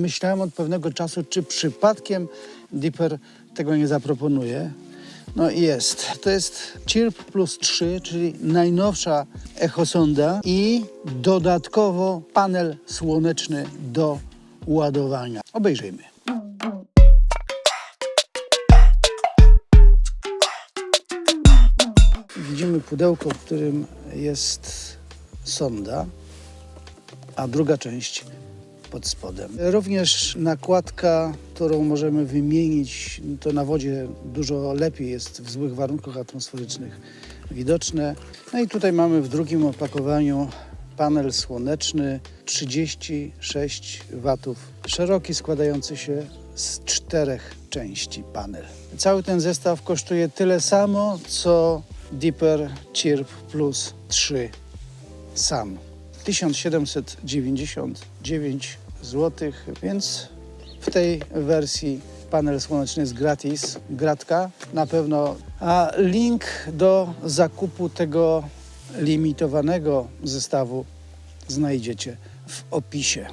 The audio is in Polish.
Myślałem od pewnego czasu, czy przypadkiem Deeper tego nie zaproponuje. No i jest. To jest Chirp Plus 3, czyli najnowsza echosonda i dodatkowo panel słoneczny do ładowania. Obejrzyjmy. Widzimy pudełko, w którym jest sonda, a druga część pod spodem. Również nakładka, którą możemy wymienić, to na wodzie dużo lepiej jest w złych warunkach atmosferycznych widoczne. No i tutaj mamy w drugim opakowaniu panel słoneczny 36 watów, szeroki, składający się z czterech części panel. Cały ten zestaw kosztuje tyle samo, co Deeper Chirp Plus 3 sam. 1799 zł, więc w tej wersji panel słoneczny jest gratis, gratka na pewno. A link do zakupu tego limitowanego zestawu znajdziecie w opisie.